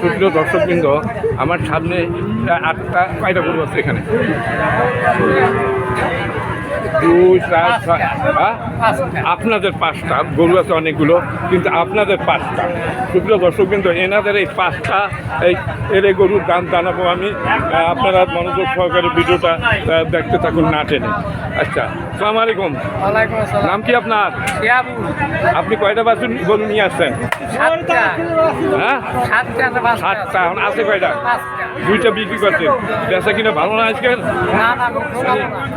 সুপ্রিয় দর্শকবৃন্দ আমার সামনে আটটা কয়টা গরু আছে এখানে? দুই চার ছয় হ্যাঁ? আপনাদের পাঁচটা গরু আছে অনেকগুলো কিন্তু আপনাদের পাঁচটা। সুপ্রিয় দর্শক কিন্তু এনাদের এই পাঁচটা এই এর এই গরুর দাম জানাব আমি আপনারা মনোযোগ সহকারে ভিডিওটা দেখতে থাকুন না টেনে। আচ্ছা সালাম আলাইকুম। নাম কি আপনার? আপনি কয়টা বাছুর গরু নিয়ে আসছেন? হ্যাঁ? সাতটা আছে কয়টা? দুইটা বিক্রি করছে বেচা কিনা ভালো না আজকের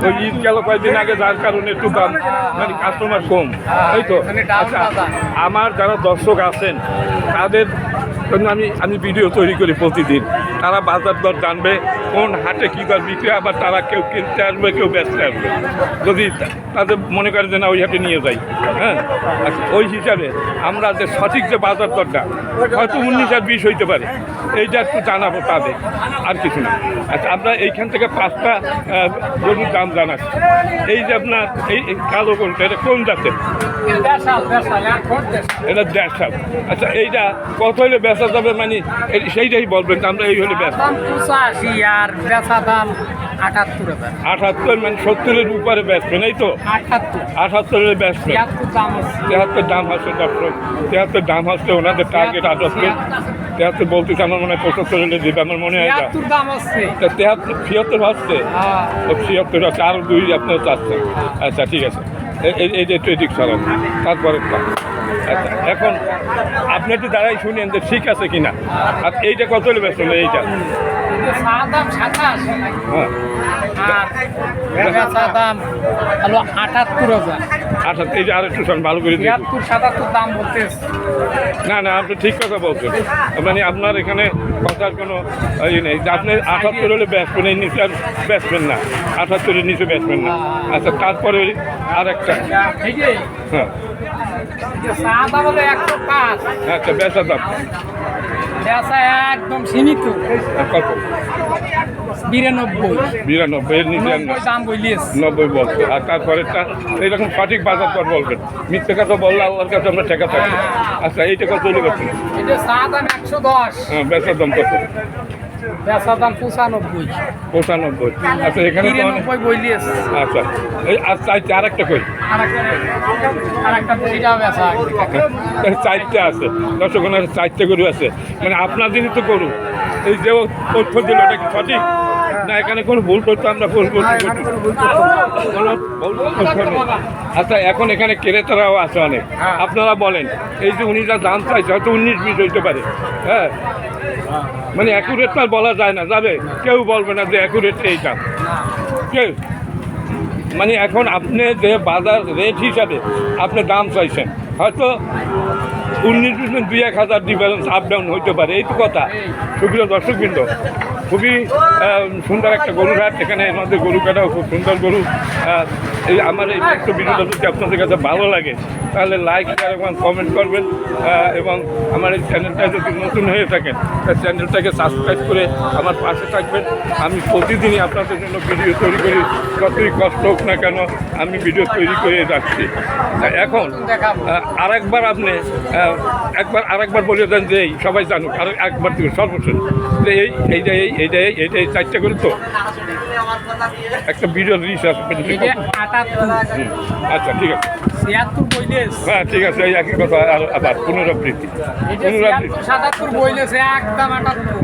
ওই ঈদ গেল কয়েকদিন আগে যার কারণে একটু দাম মানে কাস্টমার কম। তাই তো মানে আচ্ছা আমার যারা দর্শক আছেন তাদের জন্য আমি আমি ভিডিও তৈরি করি প্রতিদিন। তারা বাজার দর জানবে কোন হাটে কী দর বিক্রি আবার তারা কেউ কিনতে আসবে কেউ বেচতে আসবে। যদি তাদের মনে করে যে না ওই হাটে নিয়ে যাই। হ্যাঁ? আচ্ছা ওই হিসাবে আমরা যে সঠিক যে বাজার দরটা হয়তো উনিশ আর বিশ হইতে পারে। এইটা একটু জানাব তাদের আর কিছু না। আচ্ছা আমরা এইখান থেকে পাঁচটা গরুর দাম জানাচ্ছি। এই যে আপনার এই কালো কোনটা এটা কোন জাতের? এটা দেড়শাল আচ্ছা এইটা কত হলে বেচা যাবে মানে এই- সেইটাই বলবেন আমরা এই হলে বেচা পঁচাশি আর বেচা দাম আটাত্তর মানে সত্তরের উপরে বেচবেন এই তো? আটাত্তর। দাম আছে। তেহাত্তর দাম হচ্ছে দর্শক তেহাত্তর দাম হচ্ছে ওনাদের টার্গেট আটাত্তর তেহাত্তর বলতেছে আমার মনে হয় পঁচাত্তর হলে দেবে আমার মনে হয় এটা। তেহাত্তর ছিয়াত্তর হচ্ছে? হ্যাঁ। ছিয়াত্তর হচ্ছে আরও দুই আপনার চাচ্ছেন আচ্ছা ঠিক আছে। এই- যে একটু এদিক সরান। তারপরে এখন আপনি একটু দাঁড়াই শুনেন যে ঠিক আছে কিনা। আর এইটা কত হলে শুনে এইটা? হ্যাঁ। আটাত্তর হাজার। আচ্ছা এই যে আর একটু শোন ভালো করে তিয়াত্তর সাতাত্তর দাম বলতেছে। না না আপনি ঠিক কথা বলছেন। মানে আপনার এখানে কথার কোনো ইয়ে নেই। আপনি আটাত্তর হলে বেচবেন এই নিচে আর বেচবেন না। আটাত্তরের নিচে বেচবেন না। আচ্ছা তারপরে আর একটা হ্যাঁ। আচ্ছা বেচা দাম। বেচা একদম সীমিত। কত? বিরানব্বই। বিরানব্বই এর নিচে নব্বই দাম বলিস নব্বই বলছে। আর তারপরেরটা এইরকম সঠিক বাজার দর বলবেন। মিথ্যে কথা বললে আল্লাহর কাছে আমরা ঠেকা থাকি। আচ্ছা এইটা কত হলে বেচবেন এটা চা দাম একশো দশ। হ্যাঁ বেচার দাম কত? বেচা দাম পঁচানব্বই। পঁচানব্বই। আচ্ছা এখানে বিরানব্বই আচ্ছা এই আর চাইতে আর একটা কই? আর একটা আর একটা দুইটা বেচা চারটে আছে। দর্শক চারটে গরু আছে। মানে আপনার দিনই তো গরু। এই যে তথ্য দিল এটা কি সঠিক? না এখানে কোনো ভুল তথ্য আমরা ভুল। আচ্ছা এখন এখানে ক্রেতারাও আছে অনেক। হ্যাঁ। আপনারা বলেন এই যে উনি যা দাম চাইছে হয়তো উনিশ বিশ হইতে পারে। হ্যাঁ? মানে অ্যাকুরেট তো বলা যায় না যাবে? কেউ বলবে না যে অ্যাকুরেট এই দাম। কেউ? মানে এখন আপনি যে বাজার রেট হিসাবে আপনি দাম চাইছেন হয়তো উনিশ বিশ দুই এক হাজার ডিফারেন্স আপ ডাউন হইতে পারে, এই তো কথা। সুপ্রিয় দর্শকবৃন্দ, খুবই সুন্দর একটা গরুর হাট। এখানে আমাদের গরু কাটাও খুব সুন্দর গরু। এই আমার এই ছোট্ট ভিডিওটা যদি আপনাদের কাছে ভালো লাগে, তাহলে লাইক এবং কমেন্ট করবেন। এবং আমার এই চ্যানেলটা যদি নতুন হয়ে থাকেন চ্যানেলটাকে সাবস্ক্রাইব করে আমার পাশে থাকবেন। আমি প্রতিদিনই আপনাদের জন্য ভিডিও তৈরি করি। যতই কষ্ট হোক না কেন, আমি ভিডিও তৈরি করে তা এখন দেখাবো আর একবার আপনি একবার আরেকবার বলে দেন যে এই সবাই জানুক আর একবার দিবেন সর্বশেষ। যে এই এইটা এই এইটা এই এইটা এই চারটা করে তো। একটা ভিডিও রিস আসবে আচ্ছা ঠিক আছে। হ্যাঁ ঠিক আছে এই একই কথা আর আবার পুনরাবৃত্তি। পুনরাবৃত্তি।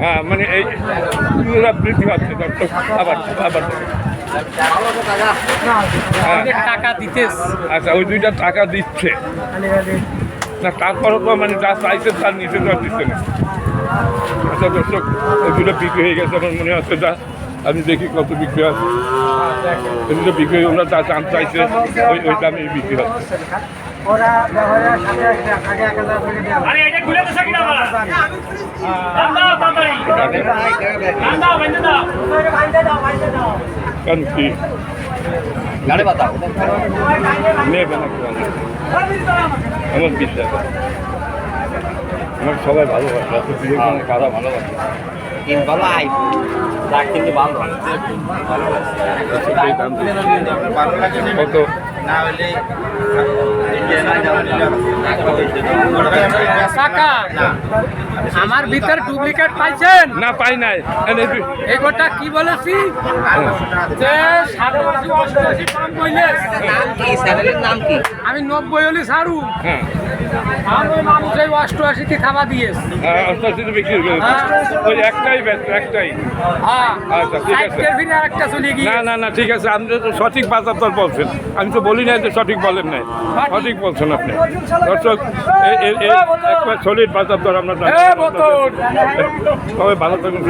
হ্যাঁ মানে এই পুনরাবৃত্তি হচ্ছে আবার আবার। টাকা দিতেস। আচ্ছা ওই দুইটা টাকা দিচ্ছে। না তারপরে তো মানে যা চাইছে তার নিচে তো দিচ্ছে না। আচ্ছা দর্শক দুটো বিক্রি হয়ে গেছে আমার মনে হচ্ছে যা আমি দেখি কত বিক্রি হয়। দুটো বিক্রি হয়ে ওরা যা দাম চাইছে ওই ওই দামে বিক্রি হচ্ছে। ওরা ব্যবহারের সাথে আগে এক হাজার করে দেওয়া আরে এটা খুলে তো সাকিনা বাবা দাম দাও তাড়াতাড়ি দাম দাও বাইন্দে দাও কারণ কি গাড়ি বাতাও নেবে না আমার বিশ্বাস আমার সবাই ভালোবাসে কারা ভালোবাসে কিন্তু ভালো আই কিন্তু ভালো দিয়ে। কত না হলে টাকা আমার ভিতরে ডুপ্লিকেট পাইছেন? না পাই নাই। এগোটা কি বলেছি? যে সাতাশি অষ্টআশি দাম কইলে। নাম কি? চ্যানেলের নাম কি? আমি নব্বই হলি ছাড়ু হ্যাঁ। আমি অষ্টআশিতে হ্যাঁ, অষ্টাশিতে বিক্রি করে হ্যাঁ। ওই একটাই ব্যাস একটাই। হ্যাঁ। আচ্ছা, ঠিক আছে। আরেকটা চলে গিয়ে না না না ঠিক আছে। আপনি তো সঠিক বাজার দর বলছেন। আমি তো বলি না যে সঠিক বলেন নাই। সঠিক বলছেন আপনি। দর্শক এ- এ- এ- একটা সলিড বাজার দর আমরা তবে ভালো থাকুন।